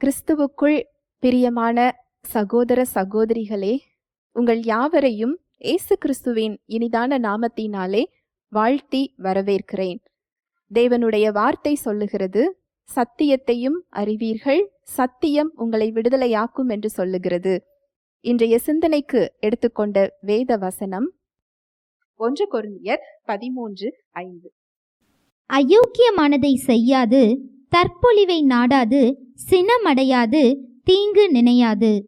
கிறிஸ்துவுக்குள் பிரியமான சகோதர சகோதரிகளே உங்கள் யாவரையும் இயேசு கிறிஸ்துவின் இனிதான நாமத்தினாலே வாழ்த்தி வரவேற்கிறேன். தேவனுடைய வார்த்தை சொல்லுகிறது சத்தியத்தையும் அறிவீர்கள் சத்தியம் உங்களை விடுதலையாக்கும் என்று சொல்லுகிறது. இன்றைய சிந்தனைக்கு எடுத்துக்கொண்ட வேத வசனம் ஒன்று கொருந்தியர் பதிமூன்று ஐந்து. அயோக்கியமானதை செய்யாது தற்பொழிவை நாடாது சினமடையாது தீங்கு நினையாது.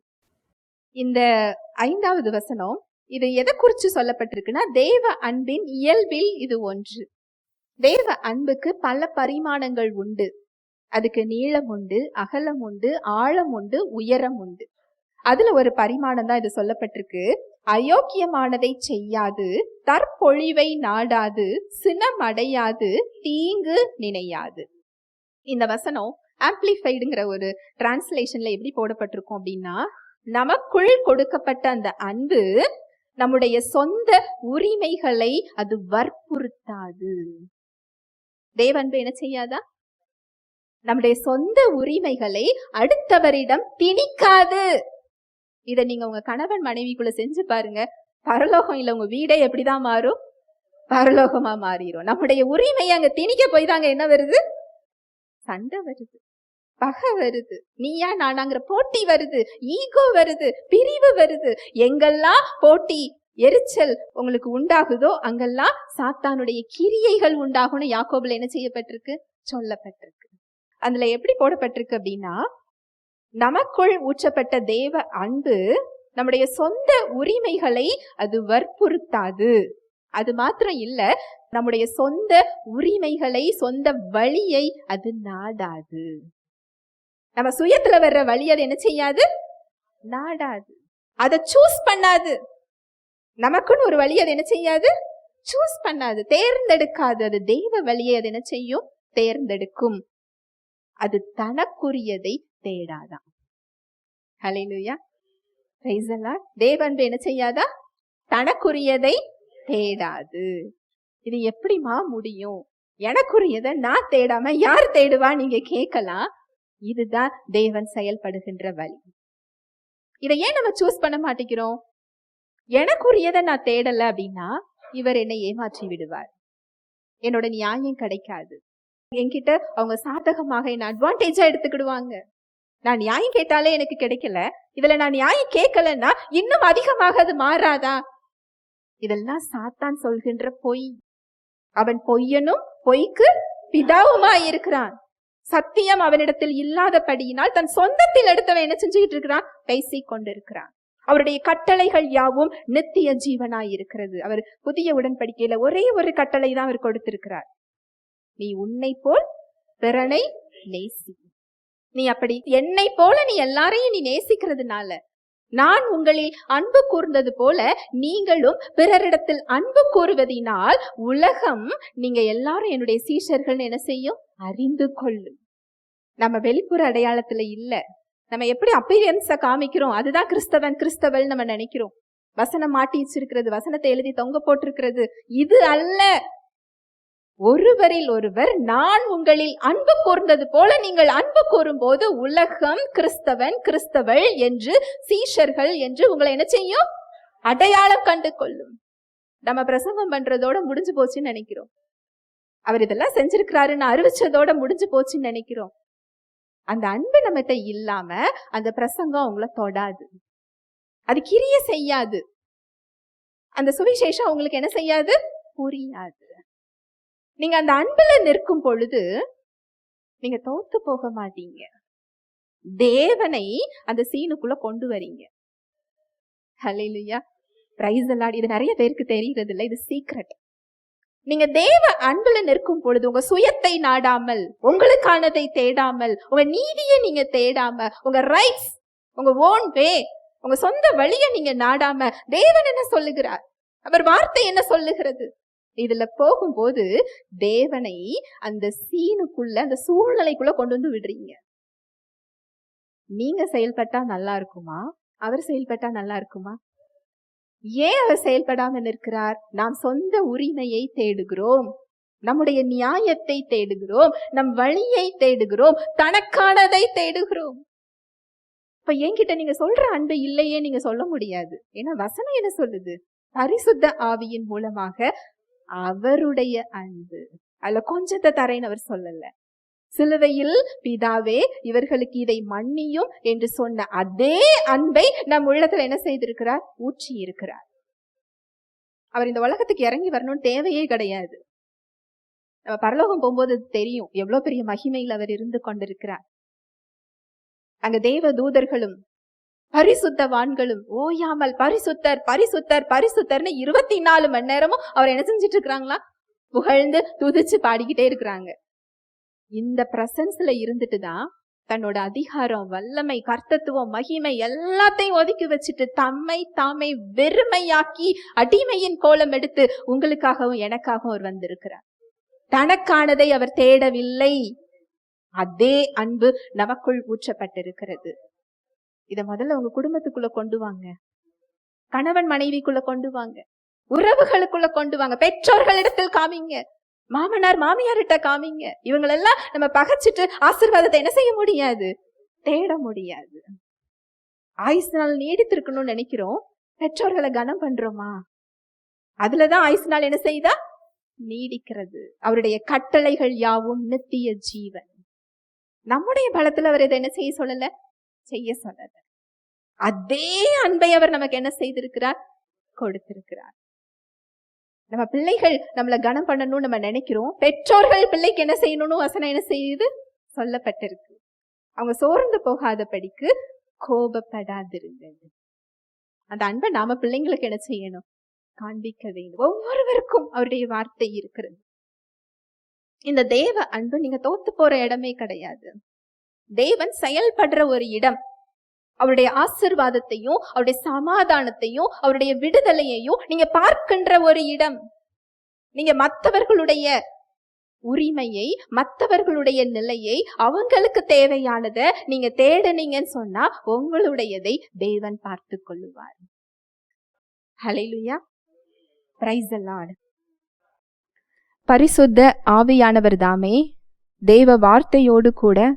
இந்த ஐந்தாவது வசனம் இது எதை குறிச்சு சொல்லப்பட்டிருக்குன்னா தேவ அன்பின் இயல்பில் இது ஒன்று. தேவ அன்புக்கு பல பரிமாணங்கள் உண்டு. அதுக்கு நீளம் உண்டு அகலம் உண்டு ஆழம் உண்டு உயரம் உண்டு. அதுல ஒரு பரிமாணம் தான் இது சொல்லப்பட்டிருக்கு. அயோக்கியமானதை செய்யாது தற்பொழிவை நாடாது சினமடையாது தீங்கு நினையாது. இந்த வசனம் ஆம்பிளிஃபைடுங்கிற ஒரு டிரான்ஸ்லேஷன்ல எப்படி போடப்பட்டிருக்கும் அப்படின்னா நமக்குள் கொடுக்கப்பட்ட அந்த அன்பு நம்முடைய சொந்த உரிமைகளை அது வற்புறுத்தாது. தேவன்பு என்ன செய்யாதா? நம்முடைய சொந்த உரிமைகளை அடுத்தவரிடம் திணிக்காது. இத நீங்க உங்க கணவன் மனைவிக்குள்ள செஞ்சு பாருங்க. பரலோகம் இல்ல உங்க வீடே எப்படிதான் மாறும்? பரலோகமா மாறிடும் நம்முடைய உரிமையை அங்க திணிக்க போய் தாங்க என்ன வருது? சண்டை வருது. பகை வருது. நீயா நானாங்கிற போட்டி வருது. ஈகோ வருது. பிரிவு வருது. எங்கெல்லாம் போட்டி எரிச்சல் உங்களுக்கு உண்டாகுதோ அங்கெல்லாம் சாத்தானுடைய கிரியைகள் உண்டாகும்னு யாக்கோபில் என்ன செய்யப்பட்டிருக்கு? சொல்லப்பட்டிருக்கு. அதுல எப்படி போடப்பட்டிருக்கு அப்படின்னா நமக்குள் ஊற்றப்பட்ட தேவ அன்பு நம்முடைய சொந்த உரிமைகளை அது வற்புறுத்தாது. அது மாத்திரம் இல்ல நம்முடைய சொந்த உரிமைகளை சொந்த வழியை அது நாடாது. நம்ம சுயத்துல வர்ற வழி அது என்ன செய்யாது? நாடாது. அதை சூஸ் பண்ணாது. நமக்குன்னு ஒரு வழி அது என்ன செய்யாது? சூஸ் பண்ணாது. தேர்ந்தெடுக்காது. அது தெய்வ வழியை அது என்ன செய்யும்? தேர்ந்தெடுக்கும். அது தனக்குரியதை தேடாதான். ஹலைலுயா தேவன்பு என்ன செய்யாதா? தனக்குரியதை தேடாது. இது எப்படிமா முடியும்? எனக்குரியதை நான் தேடாம யார் தேடுவா? நீங்க கேட்கலாம். இதுதான் தேவன் செயல்படுகின்ற வழி. இதை ஏன் நம்ம சூஸ் பண்ண மாட்டேங்கிறோம்? எனக்குரியதை நான் தேடல அப்படின்னா இவர் என்னை ஏமாற்றி விடுவார். என்னோட நியாயம் கிடைக்காது. என்கிட்ட அவங்க சாதகமாக என்ன அட்வான்டேஜா எடுத்துக்கிடுவாங்க. நான் நியாயம் கேட்டாலே எனக்கு கிடைக்கல. இதுல நான் நியாயம் கேட்கலன்னா இன்னும் அதிகமாக அது மாறாதா? இதெல்லாம் சாத்தான் சொல்கின்ற பொய். அவன் பொய்யனும் பொய்க்கு பிதாவுமா இருக்கிறான். சத்தியம் அவனிடத்தில் இல்லாதபடியினால் தன் சொந்தத்தில் எடுத்தவன் என்ன செஞ்சுக்கிட்டு இருக்கிறான்? பேசிக் கொண்டிருக்கிறான். அவருடைய கட்டளைகள் யாவும் நித்திய ஜீவனாய் இருக்கிறது. அவர் புதிய உடன்படிக்கையில ஒரே ஒரு கட்டளை தான் அவர் கொடுத்திருக்கிறார். நீ உன்னை போல் பிறனை நேசி. நீ அப்படி என்னை போல நீ எல்லாரையும் நீ நேசிக்கிறதுனால நான் உங்களில் அன்பு கூர்ந்தது போல நீங்களும் பிறரிடத்தில் அன்பு கூறுவதினால் உலகம் நீங்க எல்லாரும் என்னுடைய சீஷர்கள் என்ன செய்யும்? அறிந்து கொள்ளும். நம்ம வெளிப்புற அடையாளத்துல இல்ல. நம்ம எப்படி அப்பீரியன்ஸை காமிக்கிறோம்? அதுதான் கிறிஸ்தவன் கிறிஸ்தவள் நம்ம நினைக்கிறோம். வசனம் மாட்டி வச்சிருக்கிறது வசனத்தை எழுதி தொங்க போட்டிருக்கிறது. இது அல்ல. ஒருவரில் ஒருவர் நான் உங்களில் அன்பு கூர்ந்தது போல நீங்கள் அன்பு கூறும் போது உலகம் கிறிஸ்தவன் கிறிஸ்தவள் என்று சீஷர்கள் என்று உங்களை என்ன செய்யும்? அடையாளம் கண்டு கொள்ளும். நம்ம பிரசங்கம் பண்றதோட முடிஞ்சு போச்சுன்னு நினைக்கிறோம். அவர் இதெல்லாம் செஞ்சிருக்கிறாருன்னு அறிவிச்சதோட முடிஞ்சு போச்சுன்னு நினைக்கிறோம். அந்த அன்பு நம்மகிட்ட இல்லாம அந்த பிரசங்கம் அவங்கள தொடாது. அது கிரிய செய்யாது. அந்த சுவிசேஷம் அவங்களுக்கு என்ன செய்யாது? புரியாது. நீங்க அந்த அன்புல நிற்கும் பொழுது நீங்க தோத்து போக மாட்டீங்க. தேவனை அந்த சீனுக்குள்ள கொண்டு வரீங்க. ஹலையிலுயா பிரைஸ் எல்லாம் இது நிறைய பேருக்கு தெரியறது இல்லை இது சீக்ரெட் நீங்க தேவ அன்புல நிற்கும் பொழுது உங்க சுயத்தை நாடாமல் உங்களுக்கானதை தேடாமல் உங்க நீதியை நீங்க தேடாம உங்க ரைட்ஸ் உங்க ஓன் வே உங்க சொந்த வழியை நீங்க நாடாம தேவன் என்ன சொல்லுகிறார்? அவர் வார்த்தை என்ன சொல்லுகிறது? இதுல போகும்போது தேவனை அந்த சீனுக்குள்ள அந்த சூழ்நிலைக்குள்ள கொண்டு வந்து விடுறீங்க. நீங்க செயல்பட்டா நல்லா இருக்குமா? அவர் செயல்பட்டா நல்லா இருக்குமா? ஏன் அவர் செயல்படாமல் நிற்கிறார்? நாம் சொந்த உரிமையை தேடுகிறோம். நம்முடைய நியாயத்தை தேடுகிறோம். நம் வழியை தேடுகிறோம். தனக்கானதை தேடுகிறோம். இப்ப என்கிட்ட நீங்க சொல்ற அன்பு இல்லையே நீங்க சொல்ல முடியாது. ஏன்னா வசனம் என்ன சொல்லுது? பரிசுத்த ஆவியின் மூலமாக அவருடைய அன்பு. அதுல கொஞ்சத்தை தரேன்னு அவர் சொல்லல. சிலுவையில் பிதாவே இவர்களுக்கு இதை மன்னியும் என்று சொன்ன அதே அன்பை நம் உள்ளத்துல என்ன செய்திருக்கிறார்? ஊற்றி இருக்கிறார் அவர் இந்த உலகத்துக்கு இறங்கி வரணும்னு தேவையே கிடையாது. நம்ம பரலோகம் போகும்போது தெரியும். எவ்வளவு பெரிய மகிமையில் அவர் இருந்து கொண்டிருக்கிறார். அங்க தேவ தூதர்களும் பரிசுத்தவான்களும் ஓயாமல் பரிசுத்தர் பரிசுத்தர் பரிசுத்தர்னு இருபத்தி நாலு மணி நேரமும் அவர் என்ன செஞ்சுட்டு இருக்கிறாங்களா புகழ்ந்து துதிச்சு பாடிக்கிட்டே இருக்கிறாங்க. இந்த பிரசன்ஸ்ல இருந்துட்டு தான் தன்னோட அதிகாரம் வல்லமை கர்த்தத்துவம் மகிமை எல்லாத்தையும் ஒதுக்கி வச்சுட்டு தம்மை தாமை வெறுமையாக்கி அடிமையின் கோலம் எடுத்து உங்களுக்காகவும் எனக்காகவும் அவர் வந்திருக்கிறார். தனக்கானதை அவர் தேடவில்லை. அதே அன்பு நமக்குள் ஊற்றப்பட்டிருக்கிறது. இதை முதல்ல உங்க குடும்பத்துக்குள்ள கொண்டு வாங்க. கணவன் மனைவிக்குள்ள கொண்டு வாங்க. உறவுகளுக்குள்ள கொண்டு வாங்க. பெற்றோர்களிடத்தில் காமிங்க. மாமனார் மாமியார்கிட்ட காமிங்க. இவங்களெல்லாம் நம்ம பகைச்சிட்டு ஆசீர்வாதத்தை என்ன செய்ய முடியாது? தேட முடியாது. ஆயுசு நாள் நீடித்திருக்கணும்னு நினைக்கிறோம். பெற்றோர்களை கனம் பண்றோமா? அதுலதான் ஆயுசு நாள் என்ன செய்தா? நீடிக்கிறது. அவருடைய கட்டளைகள் யாவும் நித்திய ஜீவன். நம்முடைய பலத்துல அவர் இதை என்ன செய்ய சொல்லல? செய்ய சொன்னது. அதே அன்பை அவர் நமக்கு என்ன செய்திருக்கிறார்? கொடுத்திருக்கிறார். நம்ம பிள்ளைகள் நம்மளை கனம் பண்ணணும்னு நம்ம நினைக்கிறோம். பெற்றோர்கள் பிள்ளைக்கு என்ன செய்யணும்னு வசனம் என்ன செய்யுது? சொல்லப்பட்டிருக்கு. அவங்க சோர்ந்து போகாதபடிக்கு கோபப்படாதிருந்தது அந்த அன்பை நாம பிள்ளைங்களுக்கு என்ன செய்யணும்? காண்பிக்க வேண்டும். ஒவ்வொருவருக்கும் அவருடைய வார்த்தை இருக்கிறது. இந்த தேவ அன்பு நீங்க தோத்து போற இடமே கிடையாது. தேவன் செயல்படுற ஒரு இடம். அவருடைய ஆசிர்வாதத்தையும் அவருடைய சமாதானத்தையும் அவருடைய விடுதலையையும் நீங்க பார்க்கின்ற ஒரு இடம். நீங்க மற்றவர்களுடைய உரிமையை மற்றவர்களுடைய நிலையை அவங்களுக்கு தேவையானதை நீங்க தேடனீங்கன்னு சொன்னா உங்களுடையதை தேவன் பார்த்து கொள்ளுவார். ஹலைலுயா பிரைஸ் பரிசுத்த ஆவியானவர் தாமே தேவ வார்த்தையோடு கூட